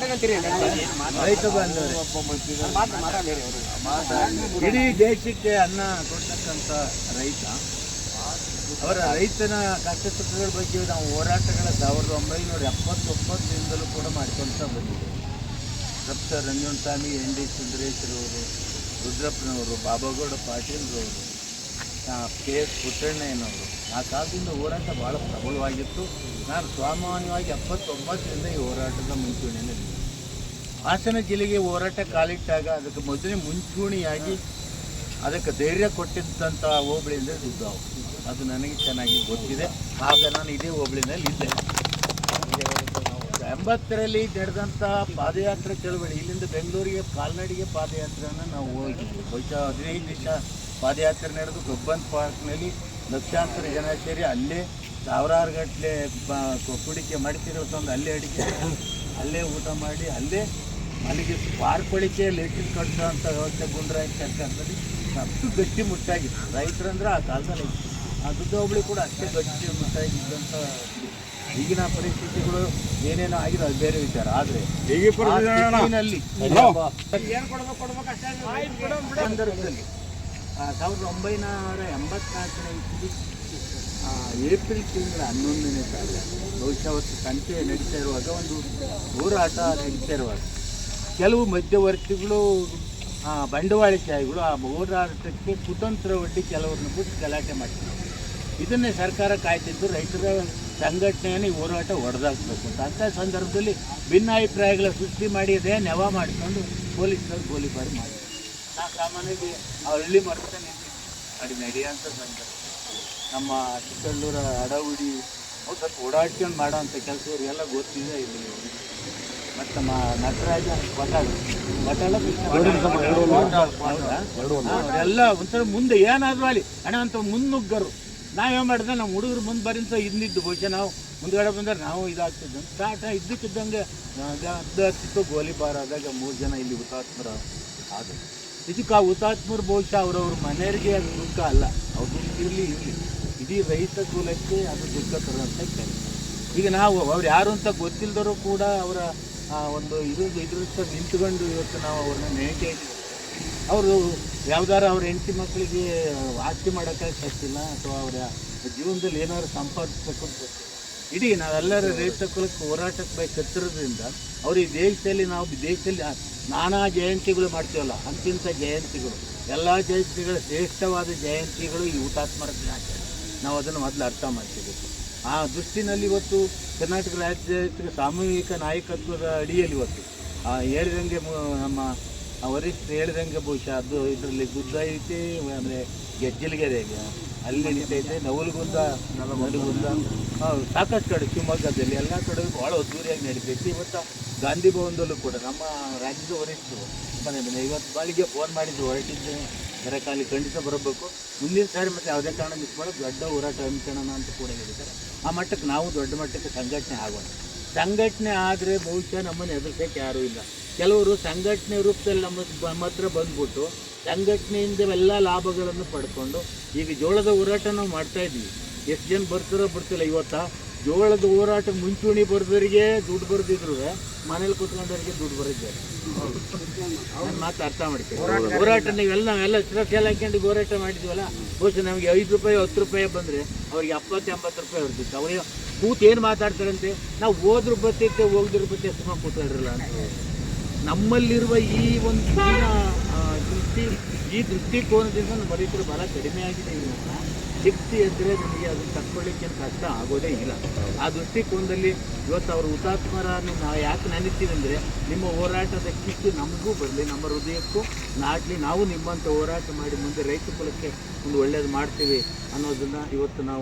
ರೈತ ಇಡೀ ದೇಶಕ್ಕೆ ಅನ್ನ ಕೊಡ್ತಕ್ಕಂಥ ರೈತ, ಅವರ ರೈತನ ಕಷ್ಟ ಸುಖಗಳ ಬಗ್ಗೆ ನಾವು ಹೋರಾಟಗಳ ಸಾವಿರದ ಒಂಬೈನೂರ ಎಪ್ಪತ್ತೊಂಬತ್ತರಿಂದಲೂ ಕೂಡ ಮಾಡ್ಕೊಳ್ತಾ ಬಂದಿದ್ದೇವೆ. ಡಾಕ್ಟರ್ ರಂಜನಸ್ವಾಮಿ, ಎನ್ ಡಿ ಸುಂದರೇಶ್ವರವರು ರುದ್ರಪ್ಪನವರು, ಬಾಬಾಗೌಡ ಪಾಟೀಲ್ರವರು ಕೆ ಎಸ್ ಪುಟ್ಟಣ್ಣಯ್ಯನವರು ಆ ಕಾಲದಿಂದ ಹೋರಾಟ ಭಾಳ ಪ್ರಬಲವಾಗಿತ್ತು. ನಾನು ಸಾಮಾನ್ಯವಾಗಿ ಎಪ್ಪತ್ತೊಂಬತ್ತರಿಂದ ಈ ಹೋರಾಟದ ಮುಂಚೂಣಿಯಲ್ಲಿ. ಹಾಸನ ಜಿಲ್ಲೆಗೆ ಹೋರಾಟ ಕಾಲಿಟ್ಟಾಗ ಅದಕ್ಕೆ ಮೊದಲೇ ಮುಂಚೂಣಿಯಾಗಿ ಅದಕ್ಕೆ ಧೈರ್ಯ ಕೊಟ್ಟಿದ್ದಂಥ ಹೋಬಳಿ ಅಂದರೆ ದುದ್ದಾವು ಅದು ನನಗೆ ಚೆನ್ನಾಗಿ ಗೊತ್ತಿದೆ. ಆಗ ನಾನು ಇದೇ ಹೋಬಳಿನಲ್ಲಿ ಇದ್ದೆ. ಎಂಬತ್ತರಲ್ಲಿ ನಡೆದಂಥ ಪಾದಯಾತ್ರೆ ಚಳವಳಿ, ಇಲ್ಲಿಂದ ಬೆಂಗಳೂರಿಗೆ ಕಾಲ್ನಡಿಗೆ ಪಾದಯಾತ್ರೆಯನ್ನು ನಾವು ಹೋಗಿದ್ವಿ. ಬಹುಶಃ ಹದಿನೈದು ನಿಮಿಷ ಪಾದಯಾತ್ರೆ ನಡೆದು ಗೊಬ್ಬನ್ ಪಾರ್ಕ್ನಲ್ಲಿ ಲಕ್ಷಾಂತರ ಜನ ಸೇರಿ ಅಲ್ಲೇ ಸಾವಿರಾರು ಗಟ್ಟಲೆ ಕುಡಿಕೆ ಮಡಿಕೆಗಳು ತಂದು ಅಲ್ಲೇ ಅಡಿಕೆ ಅಲ್ಲೇ ಊಟ ಮಾಡಿ ಅಲ್ಲೇ ಅಲ್ಲಿಗೆ ಪಾರ್ಕೊಳಿಕೆ ಲೇಟಿನ್ ಕಟ್ಟುವಂಥ ವ್ಯವಸ್ಥೆ ಗುಂಡ್ರಾಯ ಸರ್ಕಾರದಲ್ಲಿ ಅಷ್ಟು ಗಟ್ಟಿ ಮುಟ್ಟಾಗಿತ್ತು. ರೈತರಂದ್ರೆ ಆ ಕಾಲದಲ್ಲಿ ಆ ದುಡ್ಡು ಕೂಡ ಅಷ್ಟೇ ಗಟ್ಟಿ ಮುಟ್ಟಾಗಿದ್ದಂಥ ಈಗಿನ ಪರಿಸ್ಥಿತಿಗಳು ಏನೇನೋ ಆಗಿದೆ ಅದು ಬೇರೆ ವಿಚಾರ. ಆದರೆ ಅಷ್ಟೇ. ಸಂದರ್ಭದಲ್ಲಿ ಸಾವಿರದ ಒಂಬೈನೂರ ಎಂಬತ್ನಾಲ್ಕನೇ ಏಪ್ರಿಲ್ ತಿಂಗಳ ಹನ್ನೊಂದನೇ ತಾರೀಕು ಬಹುಶಃ ಅವತ್ತು ಸಂತೆ ನಡೀತಾ ಇರುವಾಗ ಒಂದು ಹೋರಾಟ ನಡೀತಾ ಇರುವಾಗ ಕೆಲವು ಮಧ್ಯವರ್ತಿಗಳು ಬಂಡವಾಳಶಾಹಿಗಳು ಆ ಹೋರಾಟಕ್ಕೆ ಕುತಂತ್ರ ಒಡ್ಡಿ ಕೆಲವ್ರನ್ನ ಬಿಟ್ಟು ಗಲಾಟೆ ಮಾಡ್ತಾರೆ ಇದನ್ನೇ ಸರ್ಕಾರ ಕಾಯ್ತಿದ್ದು ರೈತರ ಸಂಘಟನೆಯನ್ನು ಈ ಹೋರಾಟ ಹೊಡೆದಾಕ್ಬೇಕು ಅಂತ ಅಂಥ ಸಂದರ್ಭದಲ್ಲಿ ಭಿನ್ನಾಭಿಪ್ರಾಯಗಳ ಸೃಷ್ಟಿ ಮಾಡಿ ಅದೇ ನೆವ ಮಾಡಿಕೊಂಡು ಪೊಲೀಸರು ಗೋಲಿಬಾರಿ ಮಾಡಿ ನಾ ಸಾಮಾನ್ಯವಾಗಿ ಆ ಹಳ್ಳಿ ಮರ್ತ ಅಡಿ ನಡೆಯೋಂಥ ನಮ್ಮ ಚಿಕ್ಕಳ್ಳೂರ ಅಡವುಡಿ ಅವ್ರು ಸ್ವಲ್ಪ ಓಡಾಡ್ಕೊಂಡು ಮಾಡೋಂಥ ಕೆಲಸ ಇವರಿಗೆಲ್ಲ ಗೊತ್ತಿದೆ ಇಲ್ಲಿ. ಮತ್ತು ನಮ್ಮ ನಟರಾಜ ಬಟಾಳ ಎಲ್ಲ ಒಂಥರ ಮುಂದೆ ಏನಾದರೂ ಅಲ್ಲಿ ಅಣ್ಣ ಅಂತ ಮುನ್ನುಗ್ಗರು. ನಾವೇನು ಮಾಡಿದ್ರೆ ನಮ್ಮ ಹುಡುಗರು ಮುಂದೆ ಬರಿಂದ ಹಿಂದಿದ್ದು. ಬಹುಶಃ ನಾವು ಮುಂದ್ಗಡೆ ಬಂದರೆ ನಾವು ಇದಾಗ್ತಿದ್ದು ಸ್ಟಾರ್ಟ್ ಇದ್ದಕ್ಕಿದ್ದಂಗೆ ಹತ್ತಿತ್ತು ಗೋಲಿಬಾರ್ ಆದಾಗ ಮೂರು ಜನ ಇಲ್ಲಿ ಹುತಾತ್ಮರ ಆದರು. ಇದಕ್ಕೆ ಆ ಹುತಾತ್ಮರು ಬಹುಶಃ ಅವರವ್ರ ಮನೆಯವರಿಗೆ ಅದು ದುಃಖ ಅಲ್ಲ. ಅವ್ರು ಇರಲಿ ಇರಲಿ. ಇಡೀ ರೈತ ಕುಲಕ್ಕೆ ಅದು ದುಃಖ ತರುವಂಥ ಕೆಲಸ. ಈಗ ನಾವು ಅವ್ರು ಯಾರು ಅಂತ ಗೊತ್ತಿಲ್ಲದರೂ ಕೂಡ ಅವರ ಒಂದು ಇದು, ಇದ್ರ ನಿಂತ್ಕೊಂಡು ಇವತ್ತು ನಾವು ಅವ್ರನ್ನ ನೆನಕೆ ಅವರು ಯಾವ್ದಾರು ಅವ್ರ ಹೆಂಡತಿ ಮಕ್ಕಳಿಗೆ ಆಸ್ತಿ ಮಾಡೋಕ್ಕೆ ಕಷ್ಟಿಲ್ಲ ಅಥವಾ ಅವರ ಜೀವನದಲ್ಲಿ ಏನಾದ್ರು ಸಂಪಾದಿಸಬೇಕು ಅಂತ ಇಡೀ ನಾವೆಲ್ಲರೂ ರೈತ ಕುಲಕ್ಕೆ ಹೋರಾಟಕ್ಕೆ ಬೇಕು ಕತ್ತಿರೋದ್ರಿಂದ ಅವ್ರು ಈ ದೇಶದಲ್ಲಿ ನಾವು ದೇಶದಲ್ಲಿ ನಾನಾ ಜಯಂತಿಗಳು ಮಾಡ್ತೀವಲ್ಲ ಅಂತಿಂಥ ಜಯಂತಿಗಳು. ಎಲ್ಲ ಜಯಂತಿಗಳ ಶ್ರೇಷ್ಠವಾದ ಜಯಂತಿಗಳು ಈ ಹುತಾತ್ಮರ ದಿನಾಚರಣೆ. ನಾವು ಅದನ್ನು ಮೊದಲು ಅರ್ಥ ಮಾಡ್ಕೋಬೇಕು ಆ ದೃಷ್ಟಿನಲ್ಲಿ ಇವತ್ತು ಕರ್ನಾಟಕ ರಾಜ್ಯ ಸಾಮೂಹಿಕ ನಾಯಕತ್ವದ ಅಡಿಯಲ್ಲಿ ಇವತ್ತು. ಆ ಹೇಳಿದಂಗೆ ನಮ್ಮ ವರಿಷ್ಠ ಹೇಳಿದಂಗೆ ಬಹುಶಃ ಅದು ಇದರಲ್ಲಿ ಗುದ್ದ ಐತಿ ಅಂದರೆ ಗೆಜ್ಜಲ್ಗೆರೆಗೆ. ಅಲ್ಲಿ ನಿಂತೈತೆ ನವಲಗುಂದ ಹೌದು, ಸಾಕಷ್ಟು ಕಡೆ ಶಿವಮೊಗ್ಗದಲ್ಲಿ ಎಲ್ಲ ಕಡೆ ಭಾಳ ಅದ್ದೂರಿಯಾಗಿ ನಡೀತೈತಿ. ಇವತ್ತು ಗಾಂಧಿ ಭವನದಲ್ಲೂ ಕೂಡ ನಮ್ಮ ರಾಜ್ಯದ ವರಿಷ್ಠರು, ಮನೆ ಮನೆ ಇವತ್ತು ಬಾಳಿಗೆ ಫೋನ್ ಮಾಡಿದ್ದು ಹೊರಟಿದ್ದೆ ಕಾಲಿ ಖಂಡಿತ ಬರಬೇಕು. ಮುಂದಿನ ಸಾರಿ ಮತ್ತೆ ಯಾವುದೇ ಕಾರಣ ಮಿಸ್ ಮಾಡೋದು ದೊಡ್ಡ ಹೋರಾಟ ಹಮ್ಮಿಕೊಳ್ಳೋಣ ಅಂತ ಕೂಡ ಹೇಳಿದ್ದಾರೆ. ಆ ಮಟ್ಟಕ್ಕೆ ನಾವು ದೊಡ್ಡ ಮಟ್ಟಕ್ಕೆ ಸಂಘಟನೆ ಆಗೋಣ. ಸಂಘಟನೆ ಆದರೆ ಬಹುಶಃ ನಮ್ಮನ್ನು ಎದುರಿಸೋಕೆ ಯಾರೂ ಇಲ್ಲ. ಕೆಲವರು ಸಂಘಟನೆ ರೂಪದಲ್ಲಿ ನಮ್ಮ ಹತ್ರ ಬಂದ್ಬಿಟ್ಟು ಸಂಘಟನೆಯಿಂದ ಎಲ್ಲ ಲಾಭಗಳನ್ನು ಪಡ್ಕೊಂಡು ಈಗ ಜೋಳದ ಹೋರಾಟ ನಾವು ಮಾಡ್ತಾ ಇದ್ವಿ ಎಷ್ಟು ಜನ ಬರ್ತಾರೋ ಬರ್ತಿಲ್ಲ ಇವತ್ತ? ಜೋಳದ ಹೋರಾಟ ಮುಂಚೂಣಿ ಬರೆದವರಿಗೆ ದುಡ್ಡು ಬರೆದಿದ್ರು. ಮನೇಲಿ ಕೂತ್ಕೊಂಡವರಿಗೆ ದುಡ್ಡು ಬರೆದಿದ್ದಾರೆ. ಮಾತು ಅರ್ಥ ಮಾಡ್ತೀವಿ ಹೋರಾಟ ನೀವೆಲ್ಲ ನಾವೆಲ್ಲ ಸುರಕ್ಷೆ ಹಾಕೊಂಡು ಹೋರಾಟ ಮಾಡಿದ್ವಲ್ಲ, ಬಹುಶಃ ನಮಗೆ ಐದು ರೂಪಾಯಿ, ಹತ್ತು ರೂಪಾಯಿ ಬಂದರೆ ಅವ್ರಿಗೆ ಎಪ್ಪತ್ತು ಎಂಬತ್ತು ರೂಪಾಯಿ ಬರ್ತಿತ್ತು ಅವ್ರಿಗೆ ಕೂತು ಏನು ಮಾತಾಡ್ತಾರಂತೆ? ನಾವು ಹೋದ್ರ ಬತ್ತಿತ್ತು, ಹೋಗಿದ್ರು ಬರ್ತೈತೆ ಸುಮ್ಮ ಕೂತಾಡ್ರಲ್ಲ ಅಂತ ನಮ್ಮಲ್ಲಿರುವ ಈ ಒಂದು ದೃಷ್ಟಿ, ಈ ದೃಷ್ಟಿಕೋನದಿಂದ ನಮ್ಮ ರೈತರು ಬಹಳ ಕಡಿಮೆ ಆಗಿದೆ ಇವಾಗ ಶಕ್ತಿ ಇದ್ದರೆ ನಮಗೆ ಅದನ್ನು ತಕ್ಕೊಳ್ಳಿಕ್ಕೆ ಕಷ್ಟ ಆಗೋದೇ ಇಲ್ಲ. ಆ ದೃಷ್ಟಿಕೋನದಲ್ಲಿ ಇವತ್ತು ಅವರು ಹುತಾತ್ಮರನ್ನು ನಾವು ಯಾಕೆ ನೆನೆಸ್ತೀವಿ ಅಂದರೆ ನಿಮ್ಮ ಹೋರಾಟದ ಕಿತ್ತು ನಮಗೂ ಬರಲಿ, ನಮ್ಮ ಹೃದಯಕ್ಕೂ ನಾಟ್ಲಿ ನಾವು ನಿಮ್ಮಂಥ ಹೋರಾಟ ಮಾಡಿ ಮುಂದೆ ರೈತ ಕುಲಕ್ಕೆ ಒಂದು ಒಳ್ಳೇದು ಮಾಡ್ತೀವಿ ಅನ್ನೋದನ್ನು ಇವತ್ತು ನಾವು